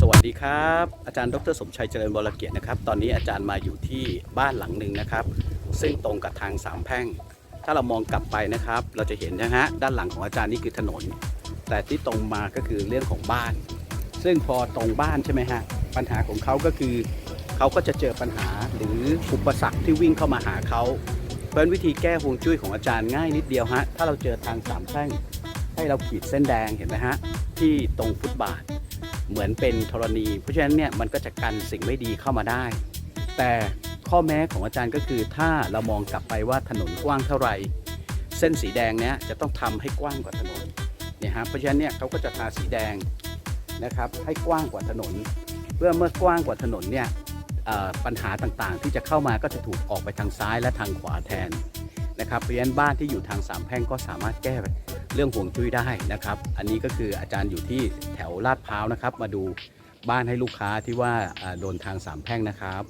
สวัสดีครับ อาจารย์ดรสมชัยเจริญบรเกียรตินะครับ ตอนนี้อาจารย์มาอยู่ที่บ้านหลังหนึ่งนะครับ ซึ่งตรงกับทางสามแพร่ง ถ้าเรามองกลับไปนะครับ เราจะเห็นนะฮะด้านหลังของอาจารย์นี่คือถนน แต่ที่ตรงมาก็คือเรื่องของบ้าน ซึ่งพอตรงบ้านใช่ไหมฮะปัญหาของเขาก็คือเขาก็จะเจอปัญหาหรืออุปสรรคที่วิ่งเข้ามาหาเขาเพราะฉะนั้นวิธีแก้ฮวงจุ้ยของอาจารย์ง่ายนิดเดียวฮะถ้าเราเจอทางสามแพร่งให้เราขีดเส้นแดงเห็นไหมฮะที่ตรงฟุตบาท เหมือนเป็นธรณี เพราะฉะนั้นเนี่ยมันก็จะกันสิ่งไม่ดีเข้ามาได้ แต่ข้อแม้ของอาจารย์ก็คือถ้าเรามองกลับไปว่าถนนกว้างเท่าไหร่ เส้นสีแดงเนี้ยจะต้องทำให้กว้างกว่าถนนเนี่ยฮะเพราะฉะนั้นเนี่ยเขาก็จะทาสีแดงนะครับให้กว้างกว่าถนน เพื่อเมื่อกว้างกว่าถนนเนี่ยปัญหาต่างๆ ที่จะเข้ามาก็จะถูกออกไปทางซ้ายและทางขวาแทนนะครับเพราะฉะนั้นบ้านที่อยู่ทางสามแพร่งก็สามารถแก้ เรื่องห่วงจุ้ยได้นะครับ อันนี้ก็คืออาจารย์อยู่ที่แถวลาดพร้าวนะครับ มาดูบ้านให้ลูกค้าที่ว่าอ่าโดนทางสามแพร่งนะครับ